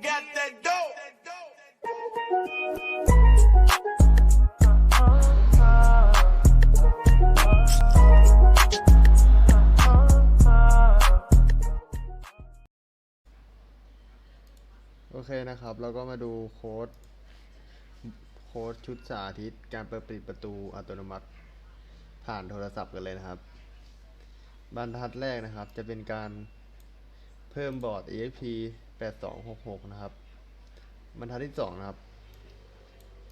got that dope. โอเคนะครับเราก็มาดูโค้ด โค้ดชุดสาธิต การเปิดปิดประตูอัตโนมัติผ่านโทรศัพท์กันเลยนะครับ บรรทัดแรกนะครับจะเป็นการเพิ่มบอร์ด EXP 8266นะครับ บรรทัดที่2นะครับ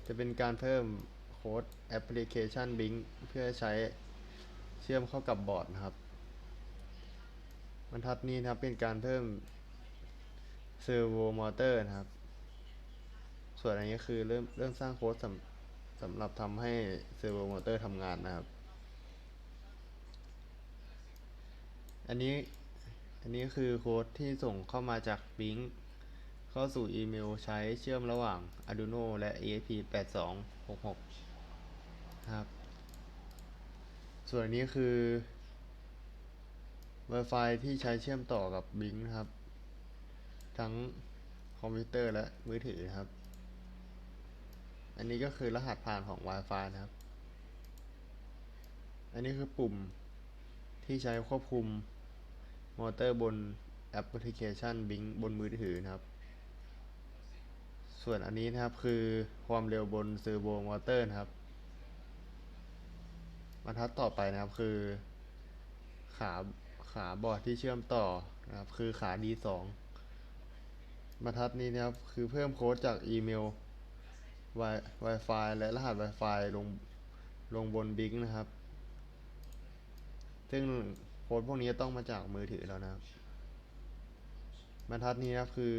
จะเป็นการเพิ่มโค้ดแอปพลิเคชัน Bing เพื่อใช้เชื่อมเข้ากับบอร์ดนะครับ บรรทัดนี้นะครับเป็นการเพิ่มเซอร์โวมอเตอร์นะครับ ส่วนอันนี้คือเริ่มเริ่มสร้างโค้ดสำสำหรับทำให้เซอร์โวมอเตอร์ทำงานนะครับ อันนี้ อันนี้คือโค้ดที่ส่งเข้ามาจาก Bing เข้าสู่อีเมลใช้เชื่อมระหว่าง Arduino และ ESP8266 ครับ ส่วนนี้คือ Wi-Fi ที่ใช้เชื่อมต่อกับ Bing นะครับ ทั้งคอมพิวเตอร์และมือถือครับ อันนี้ก็คือรหัสผ่านของ Wi-Fi นะครับ อันนี้คือปุ่มที่ใช้ควบคุม มอเตอร์บนแอปพลิเคชัน Bing บนมือถือนะครับ ส่วนอันนี้นะครับคือความเร็วบนเซอร์โวมอเตอร์นะครับบรรทัดต่อไปนะครับคือ ขาขาบอร์ดที่เชื่อมต่อนะครับ คือขา D2 บรรทัดนี้นะครับคือเพิ่มโค้ดจากอีเมล Wi-Fi และรหัส Wi-Fi ลงลงบน Bing นะครับ ซึ่ง ค้ดพวกนี้ต้องมาจากมือถือแล้วนะครับบรรทัดนี้นะครับคือ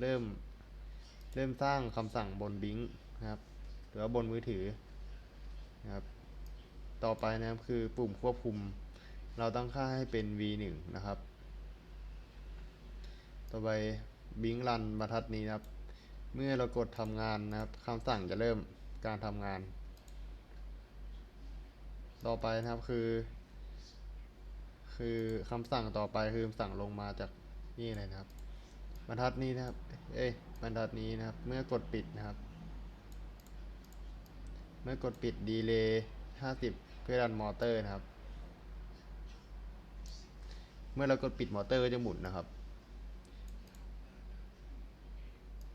เริ่มเริ่มสร้างคำสั่งบน Bing นะครับหรือว่าบนมือถือนะครับ ต่อไปนะครับคือปุ่มควบคุม เราตั้งค่าให้เป็น V1 นะครับ ต่อไปบิงรันบรรทัดนี้นะครับ เมื่อเรากดทำงานนะครับคำสั่งจะเริ่มการทำงาน ต่อไปนะครับคือ คือคำสั่งต่อไปคือสั่งลงมาจากนี่เลยนะครับ บรรทัดนี้นะครับ เอ้ยบรรทัดนี้นะครับ เมื่อกดปิดนะครับ เมื่อกดปิดดีเลย์50 เพื่อรันมอเตอร์นะครับ เมื่อเรากดปิดมอเตอร์ก็จะหมุนนะครับ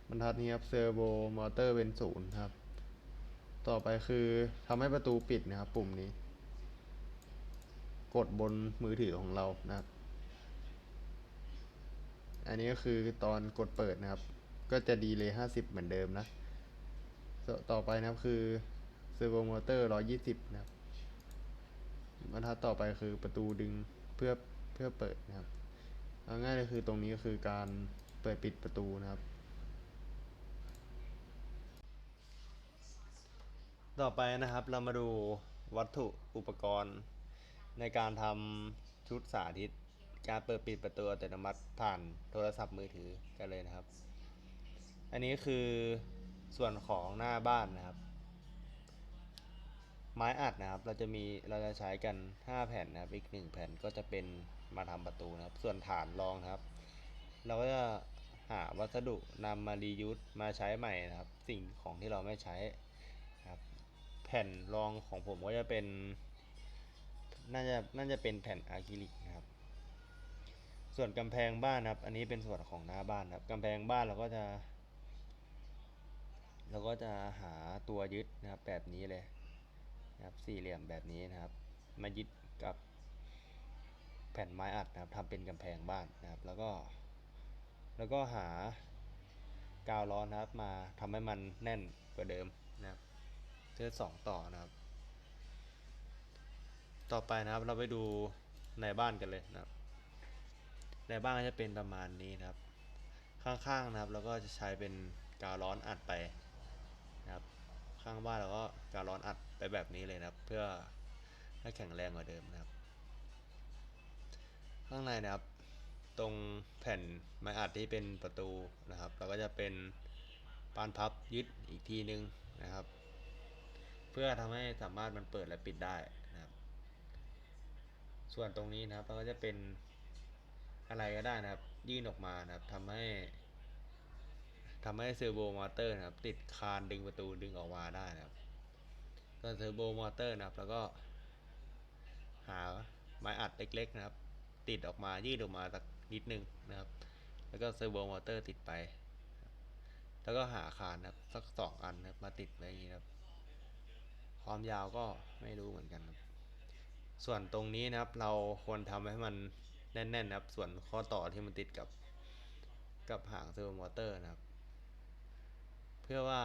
บรรทัดนี้ครับเซอร์โวมอเตอร์เป็นศูนย์ครับ ต่อไปคือทำให้ประตูปิดนะครับ ปุ่มนี้ กดบนมือถือของเรานะครับ อันนี้ก็คือตอนกดเปิดนะครับ ก็จะดีเลยห้าสิบเหมือนเดิมนะต่อต่อไปนะครับคือเซอร์โวมอเตอร์ร้อยี่สิบนะครับบรรทัดต่อไปคือประตูดึงเพื่อเพื่อเปิดนะครับเอาง่ายเลยคือตรงนี้ก็คือการเปิดปิดประตูนะครับ ต่อไปนะครับเรามาดูวัตถุอุปกรณ์ ในการทำชุดสาธิต การเปิดปิดประตูอัตโนมัติผ่านโทรศัพท์มือถือกันเลยนะครับ อันนี้คือส่วนของหน้าบ้านนะครับ ไม้อัดนะครับ เราจะมีเราจะใช้กัน 5 แผ่นนะครับ อีก 1 แผ่นก็จะเป็นมาทำประตูนะครับ ส่วนฐานรองนะครับ เราก็จะหาวัสดุนำมารียูสมาใช้ใหม่นะครับ สิ่งของที่เราไม่ใช้ครับ แผ่นรองของผมก็จะเป็น น่าจะน่าจะเป็นแผ่นอะคริลิกนะครับ ส่วนกำแพงบ้านนะครับ อันนี้เป็นส่วนของหน้าบ้านครับกำแพงบ้านเราก็จะ เราก็จะหาตัวยึดนะครับ แบบนี้เลยนะครับสี่เหลี่ยมแบบนี้นะครับ มายึดกับแผ่นไม้อัดนะครับทำเป็นกำแพงบ้านนะครับ แล้วก็แล้วก็หากาวร้อนนะครับ มาทำให้มันแน่นกว่าเดิมนะครับเพื่อสองต่อนะครับ ต่อไปนะครับเราไปดูในบ้านกันเลยนะครับ ในบ้านก็จะเป็นประมาณนี้นะครับ ข้างๆนะครับเราก็จะใช้เป็นกาวร้อนอัดไปนะครับ ข้างบ้านเราก็การร้อนอัดไปแบบนี้เลยนะครับ เพื่อให้แข็งแรงกว่าเดิมนะครับ ข้างในนะครับ ตรงแผ่นไม้อัดที่เป็นประตูนะครับ เราก็จะเป็นปานพับยึดอีกทีนึงนะครับ เพื่อทำให้สามารถมันเปิดและปิดได้ ส่วนตรงนี้นะครับเราก็จะเป็นอะไรก็ได้นะครับ ยื่นออกมานะครับทำให้ทำให้เซอร์โบมอเตอร์นะครับ ติดคานดึงประตูดึงออกมาได้นะครับก็เซอร์โบมอเตอร์นะครับ แล้วก็ หาไม้อัดเล็ก ๆ นะครับ ติดออกมายืดออกมาสักนิดนึงนะครับ แล้วก็เซอร์โบมอเตอร์ติดไป แล้วก็หาคานนะครับสักสองอันนะครับมาติดไว้อย่างนี้นครับ ความยาวก็ไม่รู้เหมือนกันครับ ส่วนตรงนี้นะครับเราควรทำให้มันแน่นๆนะครับ ส่วนข้อต่อที่มันติดกับกับหางเซอร์โมอเตอร์นะครับ เพื่อว่า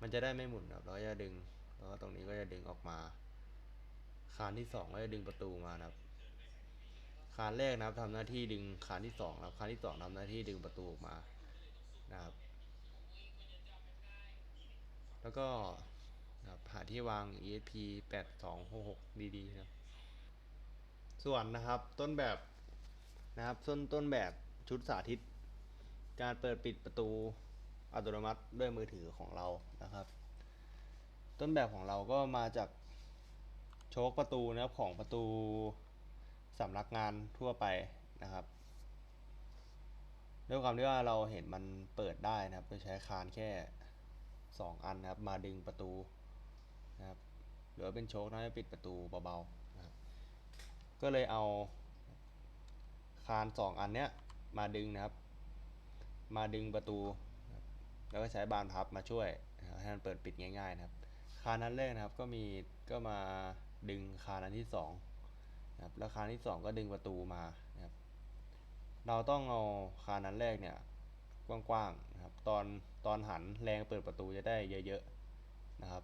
มันจะได้ไม่หมุนครับเราจะดึงแล้วก็ตรงนี้ก็จะดึงออกมาคานที่สองก็จะดึงประตูมานะครับ คานแรกนะครับทำหน้าที่ดึงคานที่สองนะครับคานที่สองทำหน้าที่ดึงประตูออกมานะครับ แล้วก็ นะครับหาที่วาง ESP 8266ดีๆนะครับส่วนนะครับต้นแบบนะครับต้นต้นแบบชุดสาธิต การเปิดปิดประตูอัตโนมัติด้วยมือถือของเรานะครับ ต้นแบบของเราก็มาจากโชคประตูนะครับของประตูสำนักงานทั่วไปนะครับด้วยความที่ว่าเราเห็นมันเปิดได้นะครับโดยใช้คานแค่ 2 อันนะครับ มาดึงประตู นะครับหรือว่าเป็นโชคน่าจะปิดประตูเบาๆนะครับก็เลยเอาคาน 2 อันเนี้ยมาดึงนะครับ มาดึงประตู แล้วก็ใช้บานพับมาช่วยให้มันเปิดปิดง่ายๆนะครับ คานนั้นแรกนะครับก็มีก็มาดึงคานอันที่สองนะครับแล้วคานที่สองก็ดึงประตูมานะครับ เราต้องเอาคานนั้นแรกเนี่ยกว้างๆนะครับ ตอนตอนหันแรงเปิดประตูจะได้เยอะๆนะครับ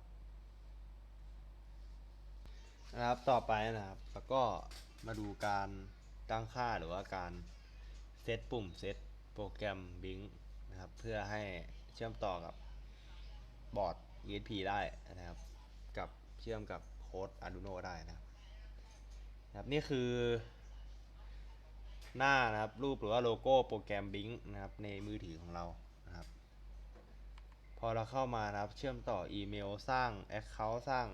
นะครับต่อไปนะครับแล้วก็มาดูการตั้งค่าหรือว่าการเซตปุ่มเซตโปรแกรม Blink นะครับเพื่อให้เชื่อมต่อกับบอร์ด ESP ได้นะครับ กับเชื่อมกับโค้ด Arduino ได้นะครับ นี่คือหน้านะครับรูปหรือว่าโลโก้โปรแกรม Blink นะครับในมือถือของเรานะครับ พอเราเข้ามานะครับเชื่อมต่ออีเมลสร้าง Account สร้าง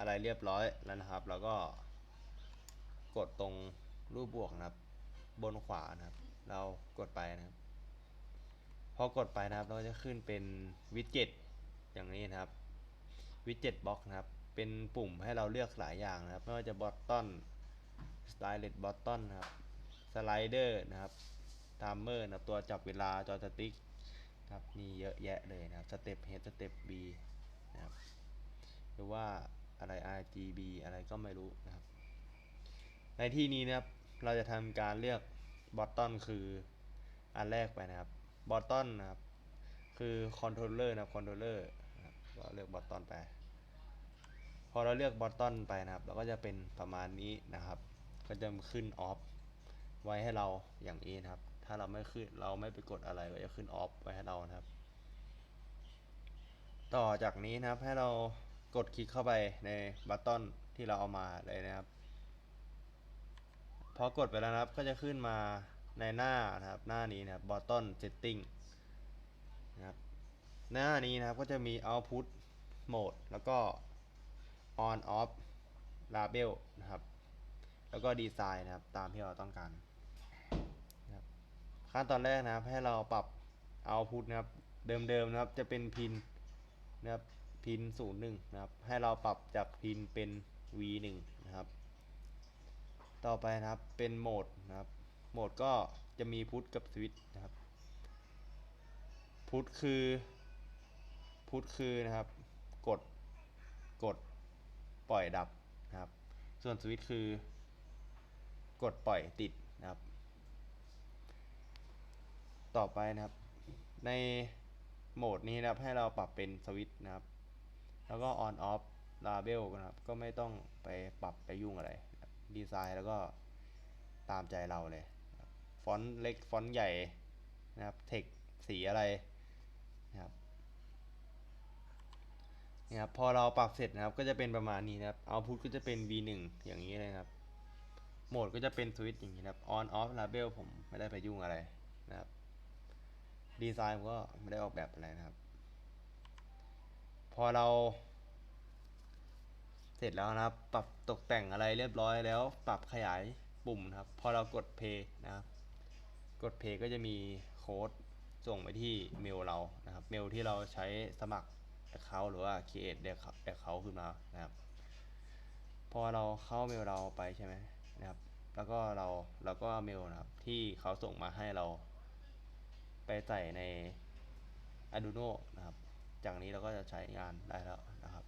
อะไรเรียบร้อยแล้วนะครับ แล้วก็กดตรงรูปบวกนะครับ บนขวานะครับ เรากดไปนะครับ พอกดไปนะครับ เราจะขึ้นเป็นวิดเจ็ตอย่างนี้นะครับวิดเจ็ตบ็อกนะครับ เป็นปุ่มให้เราเลือกหลายอย่างนะครับ ไม่ว่าจะบอตตอนสไตล์เลตบอตตอนนะครับ สไลเดอร์นะครับไทม์เมอร์นะครับตัวจับเวลาจอสติ๊กครับมีเยอะแยะเลยนะครับสเต็ป H สเต็ป B นะครับหรือว่า อะไร RGB อะไรก็ไม่รู้นะครับ ในที่นี้นะครับเราจะทำการเลือกบอตตอนคืออันแรกไปนะครับบอตตอนนะครับคือคอนโทรลเลอร์นะครับคอนโทรลเลอร์นะครับก็เลือกบอตตอนไป พอเราเลือกบอตตอนไปนะครับ เราก็จะเป็นประมาณนี้นะครับ ก็จะขึ้นออฟไว้ให้เราอย่างนี้นะครับ ถ้าเราไม่ขึ้นเราไม่ไปกดอะไรก็จะขึ้นออฟไว้ให้เรานะครับ ต่อจากนี้นะครับให้เรา กดคลิกเข้าไปในบัตตอนที่เราเอามาเลยนะครับ พอกดไปแล้วนะครับก็จะขึ้นมาในหน้านะครับหน้านี้นะครับ button setting นะครับหน้านี้นะครับก็จะมี output mode แล้วก็ on off label นะครับ แล้วก็ design นะครับตามที่เราต้องการนะครับขั้นตอนแรกนะครับให้เราปรับ output นะครับเดิมๆนะครับจะเป็นพินนะครับ พินศูนย์หนึ่งนะครับ ให้เราปรับจากพินเป็น v หนึ่งนะครับ ต่อไปนะครับเป็นโหมดนะครับ โหมดก็จะมีพุทกับสวิตช์นะครับ พุทคือพุทคือนะครับ กด กด ปล่อยดับนะครับ ส่วนสวิตช์คือ กดปล่อยติดนะครับ ต่อไปนะครับ ในโหมดนี้นะครับให้เราปรับเป็นสวิตช์นะครับ แล้วก็ on off label นะครับ ก็ไม่ต้องไปปรับไปยุ่งอะไรดีไซน์แล้วก็ตามใจเราเลยฟอนต์เล็กฟอนต์ใหญ่นะครับเทคสีอะไรนะครับนี่ครับพอเราปรับเสร็จนะครับก็จะเป็นประมาณนี้นะครับ output ก็จะเป็น v1 อย่างนี้เลยครับโหมดก็จะเป็นสวิตช์อย่างนี้นะครับ on off label ผมไม่ได้ไปยุ่งอะไรนะครับดีไซน์ผมก็ไม่ได้ออกแบบอะไรนะครับ อเรา เสร็จแล้วนะครับ ปรับตกแต่งอะไรเรียบร้อยแล้ว ปรับขยายปุ่มนะครับ พอเรากด play นะครับ กด play ก็จะมีโค้ดส่งไปที่เมลเรานะครับ เมลที่เราใช้สมัคร Account หรือว่า create Account ขึ้นมานะครับ พอเราเข้าเมลเราไปใช่ไหมนะครับ แล้วก็เราเราก็เมลนะครับที่เขาส่งมาให้เรา ไปใส่ใน Arduino นะครับ จากนี้เราก็จะใช้งานได้แล้วนะครับ